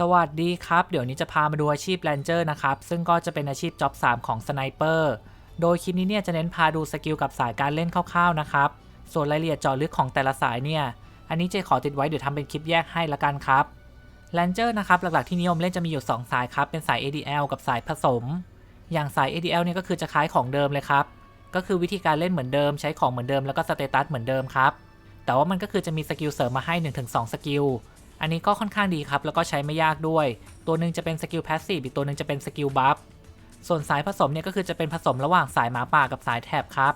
สวัสดีครับ เดี๋ยวนี้จะพามาดูอาชีพแรนเจอร์นะครับ ซึ่งก็จะเป็นอาชีพจ็อบ 3 ของสไนเปอร์ โดยคลิปนี้เนี่ยจะเน้นพาดูสกิลกับสายการเล่นคร่าวๆนะครับ ส่วนรายละเอียดเจาะลึกของแต่ละสายเนี่ย อันนี้เจขอติดไว้เดี๋ยวทำเป็นคลิปแยกให้ละกันครับแรนเจอร์นะครับหลักๆที่นิยมเล่นจะมีอยู่ 2 สายครับ เป็นสาย ADL กับสายผสม อย่างสาย ADL เนี่ยก็คือจะคล้ายของเดิมเลยครับ ก็คือวิธีการเล่นเหมือนเดิม ใช้ของเหมือนเดิมแล้วก็สเตตัสเหมือนเดิมครับ แต่ว่ามันก็คือจะมีสกิลเสริมมาให้ 1-2 สกิล อันนี้ก็ค่อนข้างดีครับ แล้วก็ใช้ไม่ยากด้วย ตัวหนึ่งจะเป็นสกิลแพสซีฟอีกตัวหนึ่งจะเป็นสกิลบัฟส่วนสายผสมเนี่ยก็คือจะเป็นผสมระหว่างสายหมาป่ากับสายแถบครับ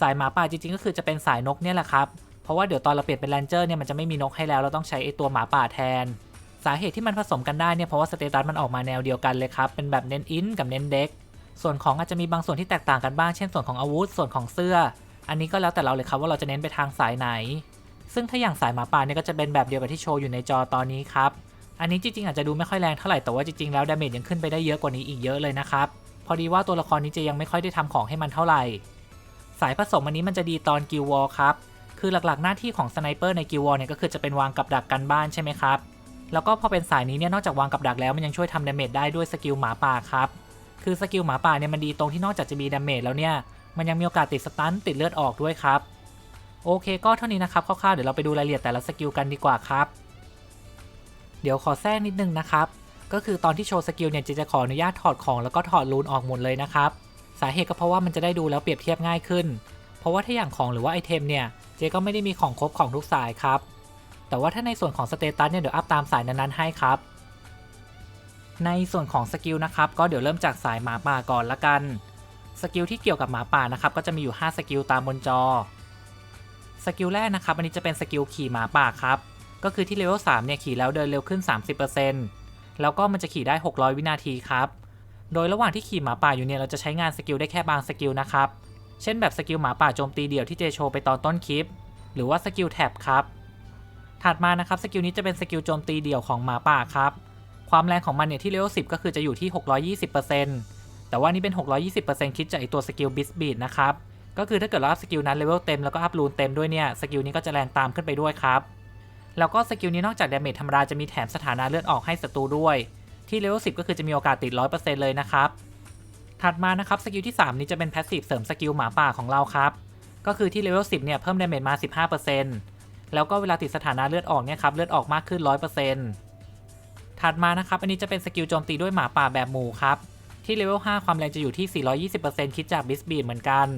สายหมาป่าจริงๆ ก็คือจะเป็นสายนกเนี่ยแหละครับ เพราะว่าเดี๋ยวตอนเราเปลี่ยนเป็นแรนเจอร์เนี่ยมันจะไม่มีนกให้แล้วเราต้องใช้ไอตัวหมาป่าแทน สาเหตุที่มันผสมกันได้เนี่ยเพราะว่าสเตตัสมันออกมาแนวเดียวกันเลยครับเป็นแบบเน้นอินกับเน้นเด็กส่วนของอาจจะมีบางส่วนที่แตกต่างกันบ้างเช่นส่วนของอาวุธส่วนของเสื้อ อันนี้ก็แล้วแต่เราเลยครับว่าเราจะเน้นไปทางสายไหน ซึ่งถ้าอย่างสายหมาป่าเนี่ยก็จะเป็นแบบเดียวกับที่โชว์อยู่ในจอตอนนี้ครับ อันนี้จริงๆอาจจะดูไม่ค่อยแรงเท่าไหร่แต่ว่าจริงๆแล้วดาเมจยังขึ้นไปได้เยอะกว่านี้อีกเยอะเลยนะครับ พอดีว่าตัวละครนี้จะยังไม่ค่อยได้ทำของให้มันเท่าไหร่ สายผสมอันนี้มันจะดีตอนกิลวอลครับ คือหลักๆหน้าที่ของสไนเปอร์ในกิลวอลเนี่ยก็คือจะเป็นวางกับดักกันบ้านใช่ไหมครับ แล้วก็พอเป็นสายนี้เนี่ยนอกจากวางกับดักแล้วมันยังช่วยทำดาเมจได้ด้วยสกิลหมาป่าครับคือสกิลหมาป่าเนี่ยมันดีตรงที่นอกจากจะมีดาเมจแล้วเนี่ยมันยังมีโอกาสติดสตันติดเลือดออกด้วยครับ โอเคก็เท่านี้นะครับคร่าวๆเดี๋ยวเราไปดูรายละเอียดแต่ละสกิลกันดีกว่าครับ เดี๋ยวขอแทรกนิดนึงนะครับ ก็คือตอนที่โชว์สกิลเนี่ยเจจะขออนุญาตถอดของแล้วก็ถอดรูนออกหมดเลยนะครับ สาเหตุก็เพราะว่ามันจะได้ดูแล้วเปรียบเทียบง่ายขึ้น เพราะว่าถ้าอย่างของหรือว่าไอเทมเนี่ยเจก็ไม่ได้มีของครบของทุกสายครับ แต่ว่าถ้าในส่วนของสเตตัสเนี่ยเดี๋ยวอัพตามสายนั้นๆให้ครับ ในส่วนของสกิลนะครับก็เดี๋ยวเริ่มจากสายหมาป่าก่อนละกัน สกิลที่เกี่ยวกับหมาป่านะครับก็จะมีอยู่ 5 สกิลตามบนจอ สกิลแรกนะครับอันนี้จะเป็นสกิลขี่หมาป่าครับ ก็คือที่เลเวล3เนี่ยขี่แล้วเดินเร็วขึ้น 30%แล้วก็มันจะขี่ได้ 600 วินาทีครับ โดยระหว่างที่ขี่หมาป่าอยู่เนี่ยเราจะใช้งานสกิลได้แค่บางสกิลนะครับ เช่นแบบสกิลหมาป่าโจมตีเดี่ยวที่เจโชไปตอนต้นคลิป หรือว่าสกิลแท็บครับ ถัดมานะครับสกิลนี้จะเป็นสกิลโจมตีเดี่ยวของหมาป่าครับ ความแรงของมันเนี่ยที่เลเวล10 ก็คือจะอยู่ที่ 620%แต่ว่านี่เป็น 620%คิดจากไอตัวสกิลบิสบีดนะครับ ก็คือถ้าเกิดเราอัพสกิลนั้นเลเวลเต็มแล้วก็อัพรูนเต็มด้วยเนี่ยสกิลนี้ก็จะแรงตามขึ้นไปด้วยครับ แล้วก็สกิลนี้นอกจากดาเมจธรรมดาจะมีแถมสถานะเลือดออกให้ศัตรูด้วย ที่เลเวล10 ก็คือจะมีโอกาสติด 100%เลยนะครับถัดมานะครับสกิลที่ 3 นี้จะเป็นแพสซีฟเสริมสกิลหมาป่าของเราครับก็คือที่เลเวล10เนี่ยเพิ่มดาเมจมา 15%แล้วก็เวลาติดสถานะเลือดออกเนี่ยครับเลือดออกมากขึ้น 100%ถัดมานะครับอันนี้จะเป็นสกิลโจมตีด้วยหมาป่าแบบหมู่ครับที่เลเวล5ความแรงจะอยู่ที่ 420%คิดจากบิสบีดเหมือนกัน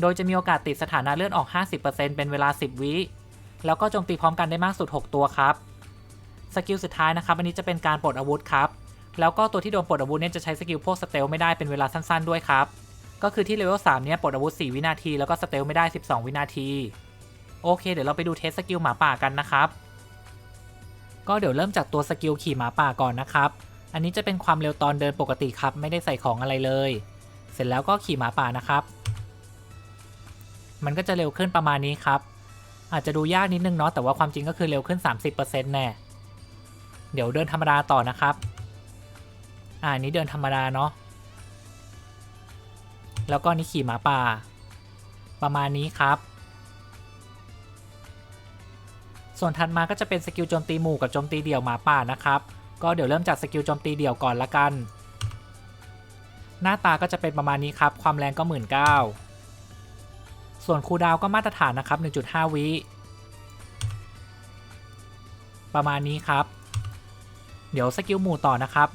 โดยจะมีโอกาสติดสถานะเลื่อดออก 50%เป็นเวลา 10 วิ แล้วก็โจมตีพร้อมกันได้มากสุด 6 ตัวครับ สกิลสุดท้ายนะครับ อันนี้จะเป็นการปลดอาวุธครับ แล้วก็ตัวที่โดนปลดอาวุธเนี่ยจะใช้สกิลพวกสเตลไม่ได้เป็นเวลาสั้นๆ ด้วยครับ ก็คือที่เลเวล3เนี่ยปลดอาวุธ 4 วินาที แล้วก็สเตลไม่ได้ 12 วินาที โอเค เดี๋ยวเราไปดูเทสสกิลหมาป่ากันนะครับ ก็เดี๋ยวเริ่มจากตัวสกิลขี่หมาป่าก่อนนะครับ อันนี้จะเป็นความเร็วตอนเดินปกติครับ ไม่ได้ใส่ของอะไรเลย เสร็จแล้วก็ขี่หมาป่านะครับ มันก็จะเร็วขึ้นประมาณนี้ครับ อาจจะดูยากนิดนึงเนาะแต่ว่าความจริงก็คือเร็วขึ้น 30%แน่เดี๋ยวเดินธรรมดาต่อนะครับ อ่านี้เดินธรรมดาเนาะแล้วก็นี่ขี่หมาป่า ประมาณนี้ครับ ส่วนถัดมาก็จะเป็นสกิลโจมตีหมู่กับโจมตีเดี่ยวหมาป่านะครับ ก็เดี๋ยวเริ่มจากสกิลโจมตีเดี่ยวก่อนละกัน หน้าตาก็จะเป็นประมาณนี้ครับ ความแรงก็หมื่นเก้า ส่วนคูลดาวก็มาตรฐานนะครับ 1.5 วิประมาณนี้ครับ เดี๋ยวสกิลหมู่ต่อนะครับ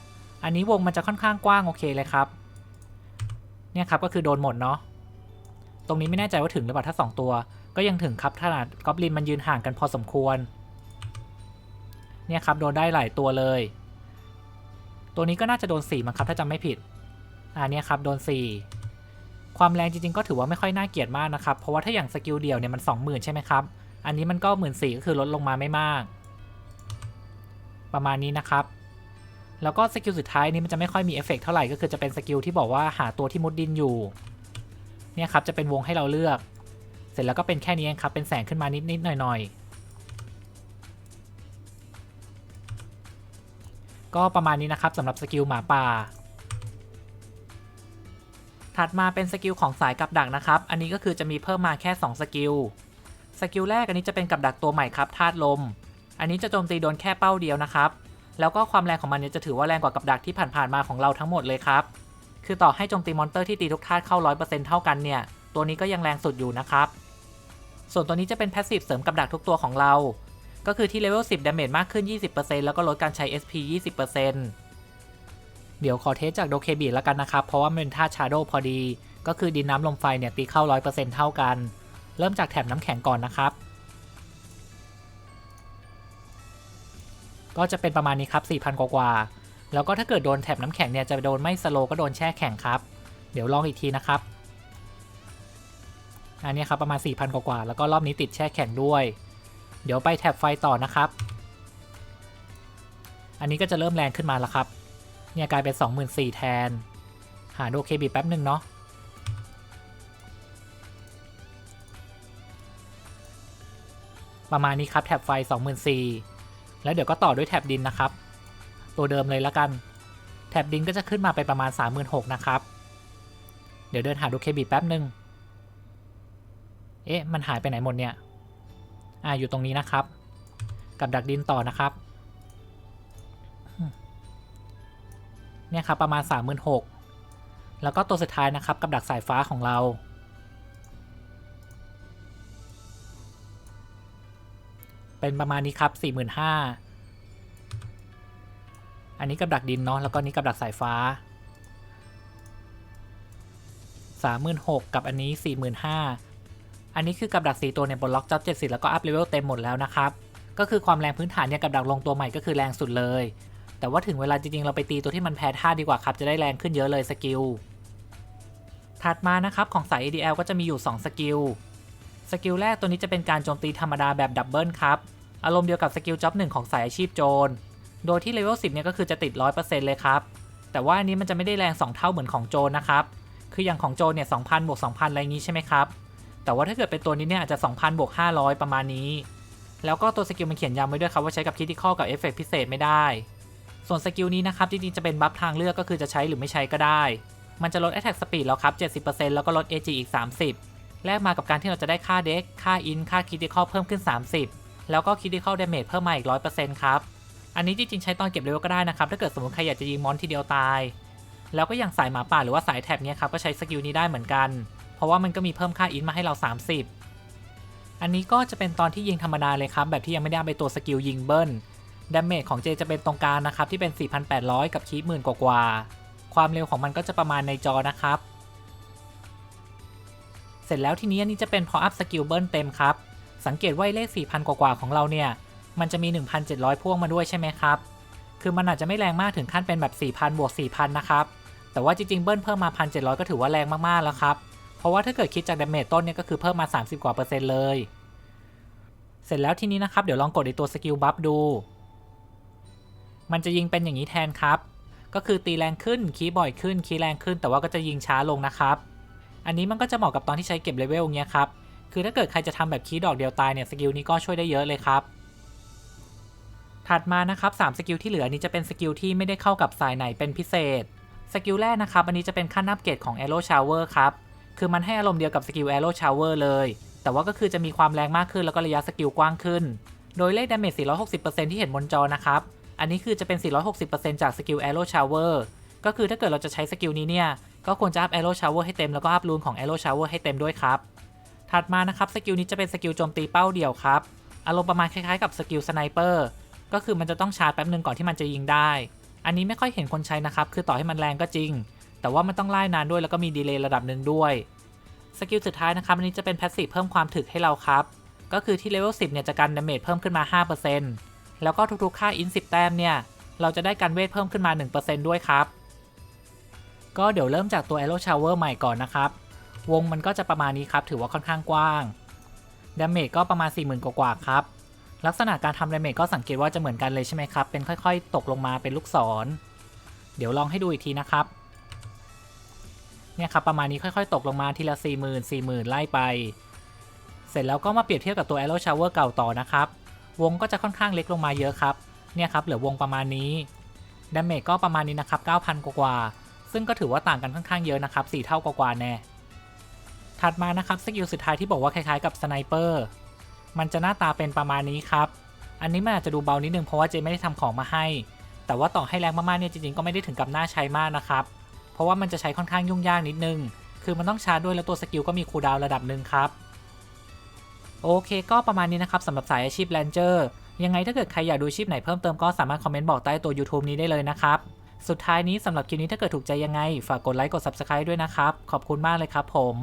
อันนี้วงมันจะค่อนข้างกว้างโอเคเลยครับ เนี่ยครับก็คือโดนหมดเนาะ ตรงนี้ไม่แน่ใจว่าถึงหรือเปล่าถ้า 2 ตัว ก็ยังถึงครับขนาดกอบลินมันยืนห่างกันพอสมควร เนี่ยครับโดนได้หลายตัวเลย ตัวนี้ก็น่าจะโดน4มั้งครับถ้าจำไม่ผิด อ่าเนี่ยครับโดน4 ความแรงจริงๆก็ถือว่าไม่ค่อยน่าเกลียดมากนะครับ เพราะว่าถ้าอย่างสกิลเดียวเนี่ยมัน 20,000 ใช่ไหมครับ อันนี้มันก็1 4ื่นสก็คือลดลงมาไม่มาก ประมาณนี้นะครับ แล้วก็สกิลสุดท้ายนี้มันจะไม่ค่อยมีเอฟเฟกเท่าไหร่ก็คือจะเป็นสกิลที่บอกว่าหาตัวที่มุดดินอยู่เนี่ยครับจะเป็นวงให้เราเลือก เสร็จแล้วก็เป็นแค่นี้เองครับเป็นแสงขึ้นมานิดๆหน่อยๆก็ประมาณนี้นะครับสำหรับสกิลหมาป่า ถัดมาเป็นสกิลของสายกับดักนะครับ อันนี้ก็คือจะมีเพิ่มมาแค่ 2 สกิล สกิลแรกอันนี้จะเป็นกับดักตัวใหม่ครับธาตุลม อันนี้จะโจมตีโดนแค่เป้าเดียวนะครับ แล้วก็ความแรงของมันเนี่ยจะถือว่าแรงกว่ากับดักที่ผ่านๆมาของเราทั้งหมดเลยครับ คือต่อให้โจมตีมอนเตอร์ที่ตีทุกธาตุเข้า 100%เท่ากันเนี่ย ตัวนี้ก็ยังแรงสุดอยู่นะครับ ส่วนตัวนี้จะเป็นแพสซีฟเสริมกับดักทุกตัวของเรา ก็คือที่เลเวล10ดาเมจมากขึ้น 20%แล้วก็ลดการใช้ SP 20% เดี๋ยวขอเทสจากโดเคบีแล้วกันนะครับ เพราะว่ามันเป็นธาตุชาโดพอดี ก็คือดินน้ำลมไฟเนี่ยตีเข้า 100%เท่ากัน เริ่มจากแถบน้ำแข็งก่อนนะครับ ก็จะเป็นประมาณนี้ครับ 4,000 กว่ากว่าๆแล้วก็ถ้าเกิดโดนแถบน้ำแข็งเนี่ยจะโดนไม่สโลก็โดนแช่แข็งครับ เดี๋ยวลองอีกทีนะครับ อันนี้ครับประมาณ 4,000 กว่ากว่าๆแล้วก็รอบนี้ติดแช่แข็งด้วย เดี๋ยวไปแถบไฟต่อนะครับ อันนี้ก็จะเริ่มแรงขึ้นมาแล้วครับ เนี่ยกลายเป็น 24,000แทน หาดูเคบีแป๊บหนึ่งเนาะประมาณนี้ครับแถบไฟ 24,000 แล้วเดี๋ยวก็ต่อด้วยแถบดินนะครับ ตัวเดิมเลยละกันแถบดินก็จะขึ้นมาไปประมาณ 36,000 นะครับ เดี๋ยวเดินหาดูเคบีแป๊บหนึ่งเอ๊ะ มันหายไปไหนหมดเนี่ย อ่า อยู่ตรงนี้นะครับ กับดักดินต่อนะครับ เนี่ยครับประมาณ 36,000 แล้วก็ตัวสุดท้ายนะครับกับดักสายฟ้าของเรา เป็นประมาณนี้ครับ 45,000 อันนี้กับดักดินเนาะแล้วก็นี้กับดักสายฟ้า 36,000 กับอันนี้ 45,000 อันนี้คือกับดักสีตัวเนี่ยบนล็อกจ็อบ70 แล้วก็อัพเลเวลเต็มหมดแล้วนะครับก็คือความแรงพื้นฐานเนี่ยกับดักลงตัวใหม่ก็คือแรงสุดเลย แต่ว่าถึงเวลาจริงๆ เราไปตีตัวที่มันแพ้ท่าดีกว่าครับ จะได้แรงขึ้นเยอะเลยสกิล ถัดมานะครับของสาย ADL ก็จะมีอยู่ 2 สกิล สกิลแรกตัวนี้จะเป็นการโจมตีธรรมดาแบบดับเบิลครับ อารมณ์เดียวกับสกิลจ็อบหนึ่งของสายอาชีพโจร โดยที่เลเวล10เนี่ยก็คือจะติด 100%เลยครับ แต่ว่าอันนี้มันจะไม่ได้แรง 2 เท่าเหมือนของโจรนะครับ คืออย่างของโจรเนี่ย2,000บวก2,000อะไรงี้ใช่ไหมครับ แต่ว่าถ้าเกิดเป็นตัวนี้เนี่ยอาจจะ2,000บวก500 ประมาณนี้ แล้วก็ตัวสกิลมันเขียนย้ำไว้ด้วยครับว่าใช้กับคิติคอลกับเอฟเฟกพิเศษไม่ได้ ส่วนสกิลนี้นะครับจริงๆจะเป็นบัฟทางเลือกก็คือจะใช้หรือไม่ใช้ก็ได้ มันจะลด Attack Speed แล้วครับ 70%แล้วก็ลด AG อีก 30 แลกมากับการที่เราจะได้ค่าเด็กค่าอินค่าคิติคอลเพิ่มขึ้น 30 แล้วก็คิติคอลดาเมจเพิ่มมาอีก 100%ครับ อันนี้จริงๆใช้ตอนเก็บเลเวลก็ได้นะครับถ้าเกิดสมมติใครอยากจะยิงมอนทีเดียวตาย แล้วก็อย่างสายหมาป่าหรือว่าสายแท็บเนี้ยครับก็ใช้สกิลนี้ได้เหมือนกัน เพราะว่ามันก็มีเพิ่มค่าอินมาให้เรา 30อันนี้ก็จะเป็นตอนที่ยิงธรรมดาเลยครับ แบบที่ยังไม่ได้ไปตัวสกิลยิงเบิ้ล ดาเมจของเจจะเป็นตรงกลางนะครับที่เป็น 4,800 กับคีหมื่นกว่าความเร็วของมันก็จะประมาณในจอนะครับ เสร็จแล้วทีนี้อันนี้จะเป็นพออัพสกิลเบิลเต็มครับ สังเกตว่าเลข 4,000 กว่าๆของเราเนี่ย มันจะมี 1,700 พ่วงมาด้วยใช่ไหมครับ คือมันอาจจะไม่แรงมากถึงขั้นเป็นแบบ 4,000 บวก 4,000 นะครับ แต่ว่าจริงๆ เบิ้ลเพิ่มมา 1,700 ก็ถือว่าแรงมากๆ แล้วครับ เพราะว่าถ้าเกิดคิดจากดาเมจต้นเนี่ยก็คือเพิ่มมา 30 กว่าเปอร์เซ็นต์เลย เสร็จแล้วทีนี้นะครับ เดี๋ยวลองกดในตัวสกิลบัฟดู มันจะยิงเป็นอย่างนี้แทนครับ ก็คือตีแรงขึ้นคีย์บ่อยขึ้นคีย์แรงขึ้น แต่ว่าก็จะยิงช้าลงนะครับ อันนี้มันก็จะเหมาะกับตอนที่ใช้เก็บเลเวลเงี้ยครับ คือถ้าเกิดใครจะทำแบบคีย์ดอกเดียวตายเนี่ยสกิลนี้ก็ช่วยได้เยอะเลยครับ ถัดมานะครับ3สกิลที่เหลือนี้จะเป็นสกิลที่ไม่ได้เข้ากับสายไหนเป็นพิเศษ สกิลแรกนะครับ อันนี้จะเป็นขั้นอัปเกรดของ Arrow Shower ครับ คือมันให้อารมณ์เดียวกับสกิล Arrow Shower เลย แต่ว่าก็คือจะมีความแรงมากขึ้นแล้วก็ระยะสกิลกว้างขึ้น โดยเลขดาเมจ460%ที่เห็นบนจอนะครับ อันนี้คือจะเป็น 460%จากสกิล Arrow Shower ก็คือถ้าเกิดเราจะใช้สกิลนี้เนี่ย ก็ควรจะอัพ Arrow Shower ให้เต็มแล้วก็อัพรูนของ Arrow Shower ให้เต็มด้วยครับ ถัดมานะครับสกิลนี้จะเป็นสกิลโจมตีเป้าเดี่ยวครับ อารมณ์ประมาณคล้ายๆกับสกิลสไนเปอร์ ก็คือมันจะต้องชาร์จแป๊บหนึ่งก่อนที่มันจะยิงได้ อันนี้ไม่ค่อยเห็นคนใช้นะครับ คือต่อให้มันแรงก็จริง แต่ว่ามันต้องไล่นานด้วยแล้วก็มีดีเลย์ระดับหนึ่งด้วย สกิลสุดท้ายนะครับอันนี้จะเป็นแพสซีฟเพิ่มความถึกให้เราครับ ก็คือที่เลเวล 10 เนี่ยจะกันดาเมจเพิ่มขึ้นมา 5% แล้วก็ทุกๆ ค่าอิน10 แต้มเนี่ยเราจะได้กันเวทเพิ่มขึ้นมา 1%ด้วยครับ ก็เดี๋ยวเริ่มจากตัว Arrow Shower ใหม่ก่อนนะครับ วงมันก็จะประมาณนี้ครับ ถือว่าค่อนข้างกว้างดาเมจก็ประมาณ 40,000 กว่าๆครับ ลักษณะการทำดาเมจก็สังเกตว่าจะเหมือนกันเลยใช่ไหมครับ เป็นค่อยๆ ตกลงมาเป็นลูกศร เดี๋ยวลองให้ดูอีกทีนะครับ เนี่ยครับประมาณนี้ค่อยๆ ตกลงมาทีละ 40,000 40,000 ไล่ไป เสร็จแล้วก็มาเปรียบเทียบกับตัว Arrow Shower เก่าต่อนะครับ วงก็จะค่อนข้างเล็กลงมาเยอะครับ เนี่ยครับเหลือวงประมาณนี้ดาเมจก็ประมาณนี้นะครับ 9,000 กว่าซึ่งก็ถือว่าต่างกันค่อนข้างเยอะนะครับ4เท่ากว่าแน่ ถัดมานะครับสกิลสุดท้ายที่บอกว่าคล้ายๆกับสไนเปอร์ มันจะหน้าตาเป็นประมาณนี้ครับ อันนี้มันอาจจะดูเบานิดนึงเพราะว่าเจไม่ได้ทำของมาให้ แต่ว่าต่อให้แรงมากๆเนี่ยจริงๆก็ไม่ได้ถึงกับน่าใช้มากนะครับ เพราะว่ามันจะใช้ค่อนข้างยุ่งยากนิดนึง คือมันต้องชาร์จด้วยแล้วตัวสกิลก็มีคูลดาวระดับหนึ่งครับ โอเค ก็ประมาณนี้นะครับสำหรับสายอาชีพแลนเจอร์ยังไงถ้าเกิดใครอยากดูชีพไหนเพิ่มเติมก็สามารถคอมเมนต์บอกใต้ตัว YouTube นี้ได้เลยนะครับ สุดท้ายนี้สำหรับคลิปนี้ถ้าเกิดถูกใจยังไง ฝากกดไลค์กด Subscribe ด้วยนะครับ ขอบคุณมากเลยครับผม